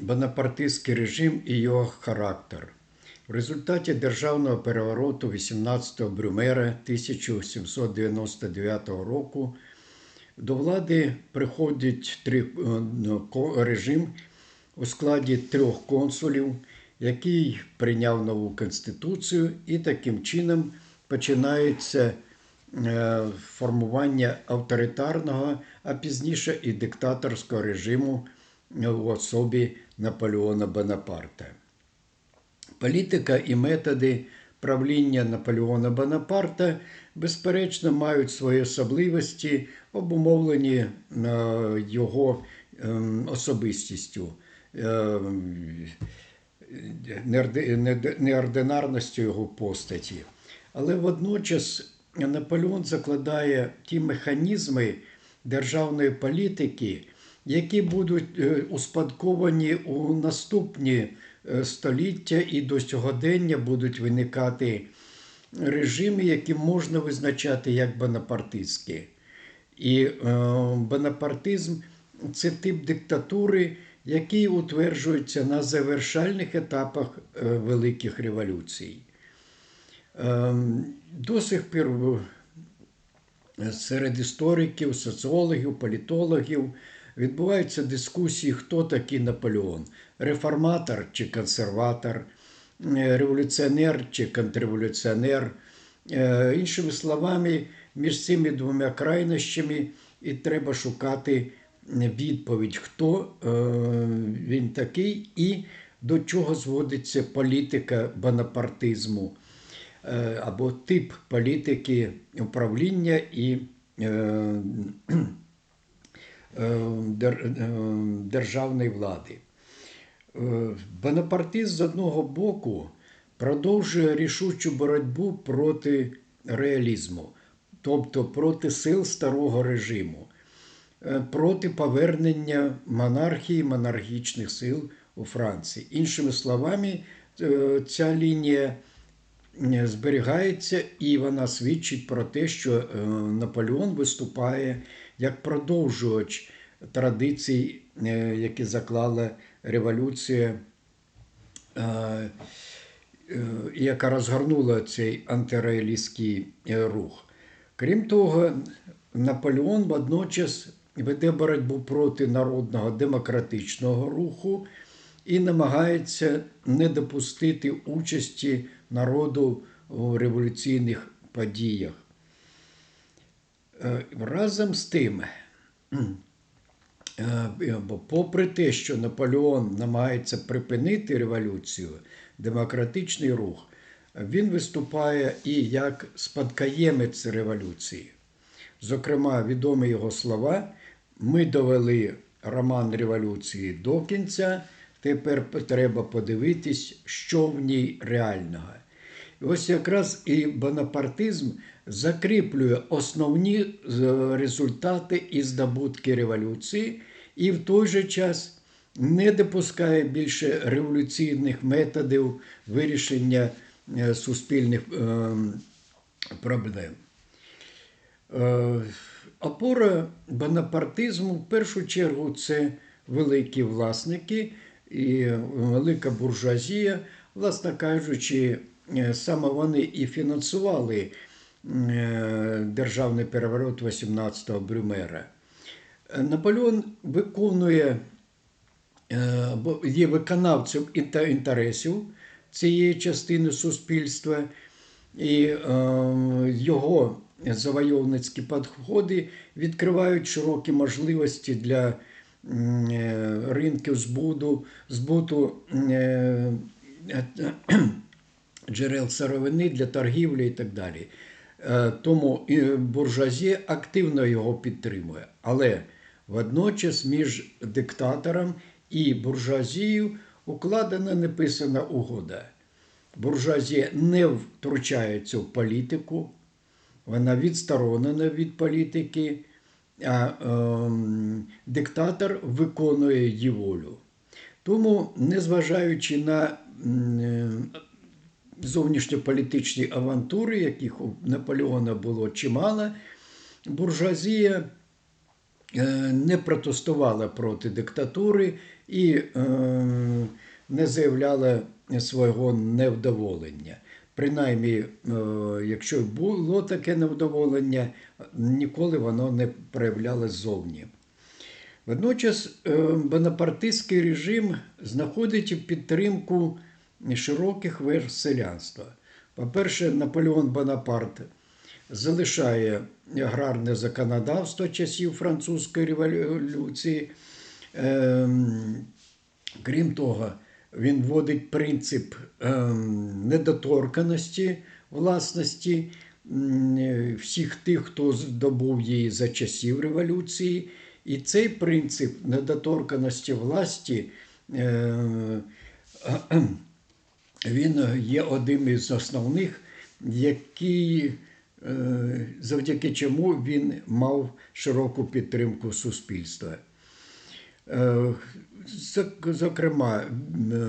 бонапартистський режим і його характер. В результаті державного перевороту 18-го Брюмера 1799 року до влади приходить три, е, режим у складі трьох консулів, який прийняв нову конституцію, і таким чином починається е, формування авторитарного, а пізніше і диктаторського режиму в особі Наполеона Бонапарта. Політика і методи правління Наполеона Бонапарта, безперечно, мають свої особливості, обумовлені е, його ем, особистістю, ем, неординарністю його постаті. Але водночас Наполеон закладає ті механізми державної політики, які будуть е, успадковані у наступні е, століття і до сьогодення будуть виникати режими, які можна визначати як бонапартистські. І е, бонапартизм це тип диктатури, який утверджується на завершальних етапах великих революцій. Е, до сих пір серед істориків, соціологів, політологів відбуваються дискусії, хто такий Наполеон: реформатор чи консерватор, е, революціонер чи контрреволюціонер. Е, Іншими словами, між цими двома крайнощами і треба шукати відповідь, хто е, він такий і до чого зводиться політика бонапартизму або тип політики управління і державної влади. Е, Бонапартизм з одного боку продовжує рішучу боротьбу проти реалізму, тобто проти сил старого режиму, е, проти повернення монархії, монархічних сил у Франції. Іншими словами, е, ця лінія е, зберігається і вона свідчить про те, що е, Наполеон виступає як продовжувач традицій, е, які заклала революція, е, яка розгорнула цей антиреалістський е, рух. Крім того, Наполеон водночас веде боротьбу проти народного демократичного руху і намагається не допустити участі народу у революційних подіях. Е, Разом з тим, е, попри те, що Наполеон намагається припинити революцію, демократичний рух, він виступає і як спадкоємець революції. Зокрема, відомі його слова: ми довели роман революції до кінця. Тепер треба подивитись, що в ній реального. І ось якраз і бонапартизм закріплює основні е, результати і здобутки революції, і в той же час не допускає більше революційних методів вирішення е, суспільних е, проблем. Опора бонапартизму в першу чергу це великі власники і велика буржуазія, власне кажучи, саме вони і фінансували державний переворот 18-го Брюмера. Е, Наполеон виконує е, є виконавцем інте- інтересів цієї частини суспільства, і е, його завойовницькі підходи відкривають широкі можливості для е, ринків збуту, збуту е, джерел сировини для торгівлі і так далі. Е, Тому буржуазія активно його підтримує. Але водночас між диктатором і буржуазією укладена неписана угода. Буржуазія не втручається в політику, вона відсторонена від політики, а ем, диктатор виконує її волю. Тому, незважаючи на е, зовнішньополітичні авантури, яких у Наполеона було чимало, буржуазія е, не протестувала проти диктатури і е, не заявляла свого невдоволення. Принаймні, е, якщо було таке невдоволення, ніколи воно не проявлялось зовні. Водночас бонапартистський режим знаходить підтримку широких верств селянства. По-перше, Наполеон Бонапарт залишає аграрне законодавство часів французької революції. Ем, Крім того, він вводить принцип ем, недоторканості власності всіх тих, хто здобув її за часів революції. І цей принцип недоторканості власті е, він є одним із основних, який, е, завдяки чому він мав широку підтримку суспільства. Е, Зокрема, е,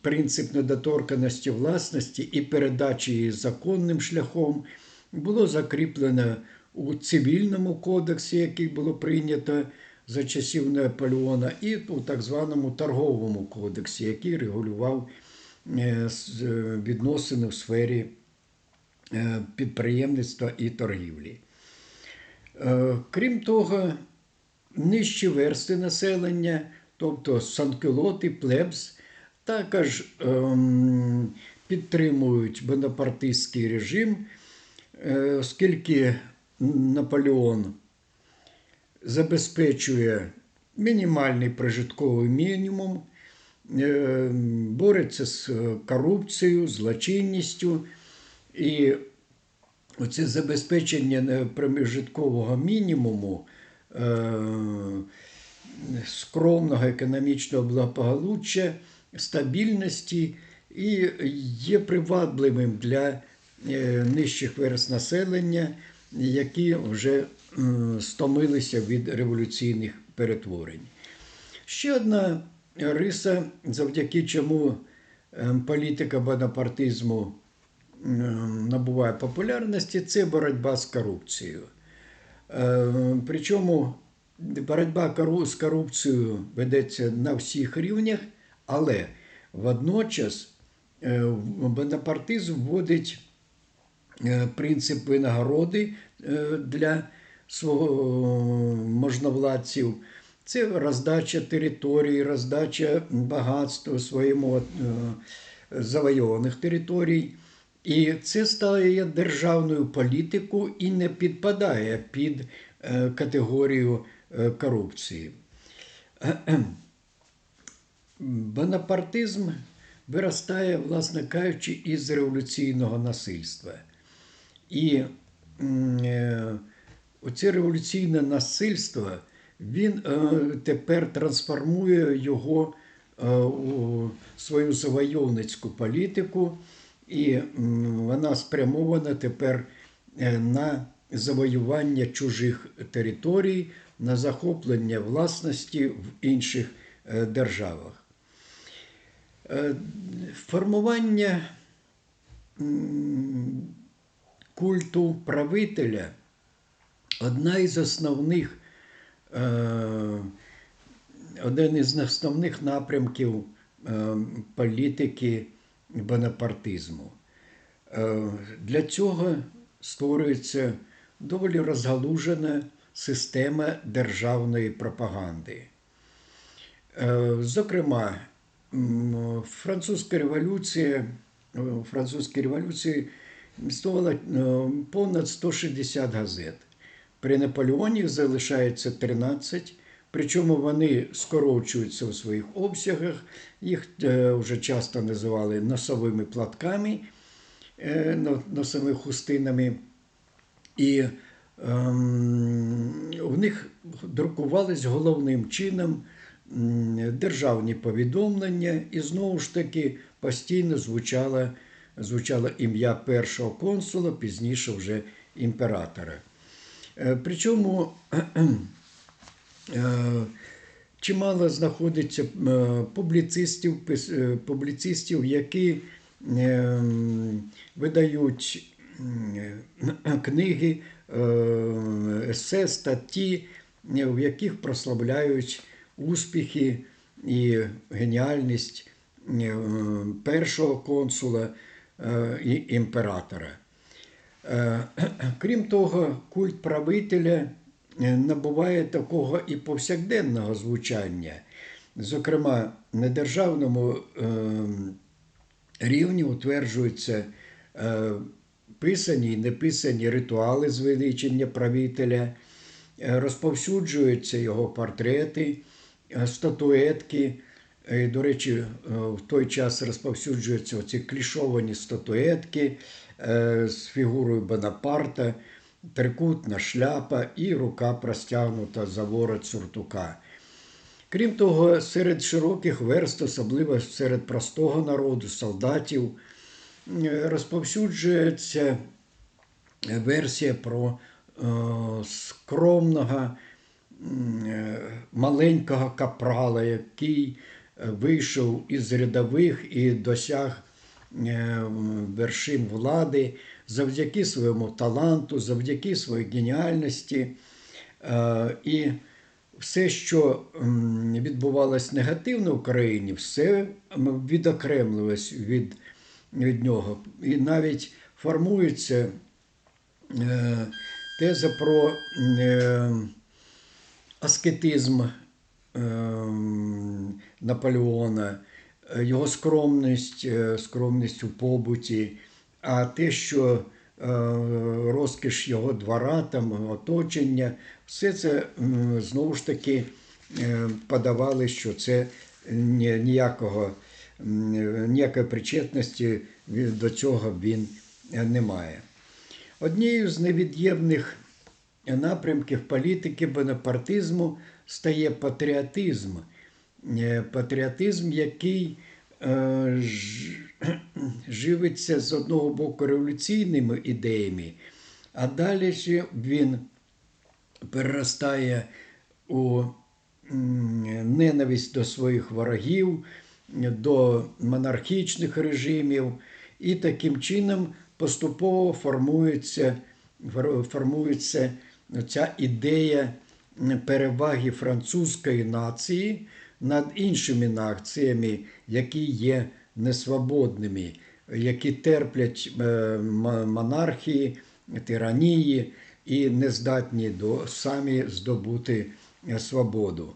принцип недоторканості власності і передачі її законним шляхом було закріплено у цивільному кодексі, який було прийнято за часів Наполеона, і у так званому торговому кодексі, який регулював відносини в сфері е, підприємництва і торгівлі. Е, Крім того, нижчі версти населення, тобто санкелоти, плебс, також ем, підтримують бонапартистський режим, е, оскільки Наполеон забезпечує мінімальний прожитковий мінімум, е, бореться з корупцією, злочинністю. І оце забезпечення е, проміжиткового мінімуму, е, скромного економічного благополуччя, стабільності і є привабливим для е, нижчих верст населення, які вже стомилися від революційних перетворень. Ще одна риса, завдяки чому е, політика бонапартизму е, набуває популярності, це боротьба з корупцією. Е, Причому боротьба з корупцією ведеться на всіх рівнях, але водночас е, бонапартизм вводить е, принцип винагороди е, для свого можновладців. Це роздача територій, роздача багатства своєму е, завойованих територій. І це стає державною політикою і не підпадає під е, категорію е, корупції. Бонапартизм виростає, власне кажучи, із революційного насильства. І оце революційне насильство він е, тепер трансформує його е, у свою завойовницьку політику, і вона спрямована тепер е, на завоювання чужих територій, на захоплення власності в інших державах. Формування культу правителя одна із основних, один із основних напрямків е, політики бонапартизму. Е, Для цього створюється доволі розгалужена система державної пропаганди. Е, Зокрема, французька революція, е, французькій революції існувало е, понад 160 газет. При Наполеоні залишається 13, причому вони скорочуються у своїх обсягах, їх е, вже часто називали носовими платками, е, носовими хустинами. І ем, в них друкувались головним чином державні повідомлення, і знову ж таки постійно звучало, звучало ім'я першого консула, пізніше вже імператора. Е, Причому е, чимало знаходиться е, публіцистів, публіцистів, які видають книги есе, статті, в яких прославляють успіхи і геніальність першого консула і імператора. Е, Крім того, культ правителя е, набуває такого і повсякденного звучання. Зокрема, на державному е, рівні утверджуються писані і неписані ритуали звеличення правителя, розповсюджуються його портрети, статуетки. До речі, в той час розповсюджуються ці клішовані статуетки з фігурою Бонапарта, трикутна шляпа і рука простягнута за ворот сюртука. Крім того, серед широких верст, особливо серед простого народу, солдатів, е, розповсюджується версія про е, скромного е, маленького капрала, який е, вийшов із рядових і досяг е, вершин влади завдяки своєму таланту, завдяки своїй геніальності. Е, І все, що відбувалось негативно в країні, все відокремлювалось від, від нього. І навіть формується е, теза про е, аскетизм е, Наполеона, е, його скромність, е, скромність у побуті, а те, що е, розкіш його двора, там, оточення, все це знову ж таки е, подавали, що це ніякого, ніякої причетності до цього він е, не має. Однією з невід'ємних напрямків політики бонапартизму стає патріотизм. Е, Патріотизм, який е, живиться з одного боку революційними ідеями, а далі ж він переростає у ненависть до своїх ворогів, до монархічних режимів, і таким чином поступово формується, формується ця ідея переваги французької нації над іншими націями, які є несвободними, які терплять е, монархії, тиранії і не здатні до самі здобути е, свободу.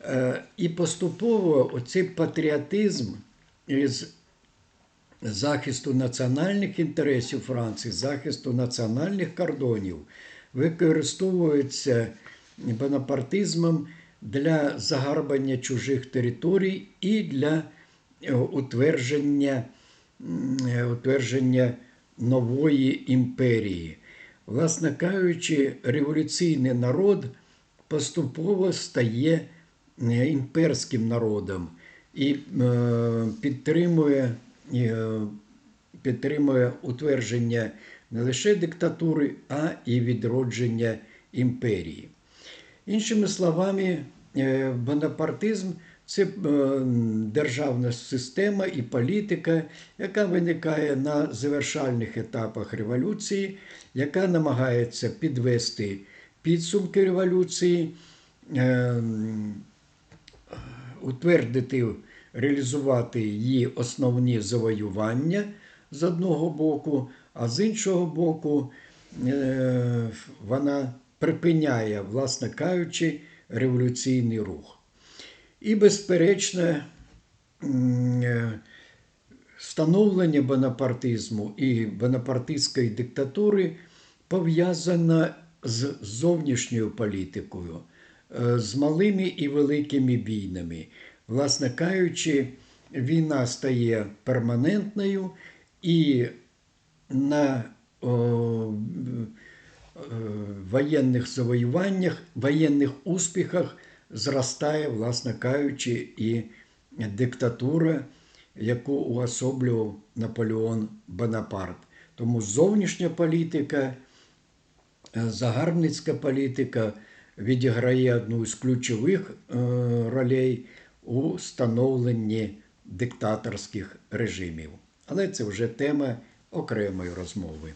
Е, І поступово оцей патріотизм із захисту національних інтересів Франції, захисту національних кордонів використовується бонапартизмом для загарбання чужих територій і для е, утвердження, е, утвердження нової імперії. Власне кажучи, революційний народ поступово стає е, імперським народом і підтримує, підтримує утвердження не лише диктатури, а і відродження імперії. Іншими словами, е, бонапартизм це е, державна система і політика, яка виникає на завершальних етапах революції, яка намагається підвести підсумки революції, е, утвердити, реалізувати її основні завоювання з одного боку, а з іншого боку, вона припиняє, власне кажучи, революційний рух. І, безперечно, м, е, становлення бонапартизму і бонапартистської диктатури пов'язано з зовнішньою політикою, е, з малими і великими війнами. Власне кажучи, війна стає перманентною і на о, воєнних завоюваннях, воєнних успіхах зростає, власне кажучи, і диктатура, яку уособлював Наполеон Бонапарт. Тому зовнішня політика, е, загарбницька політика відіграє одну з ключових е, ролей у становленні диктаторських режимів. Але це вже тема окремої розмови.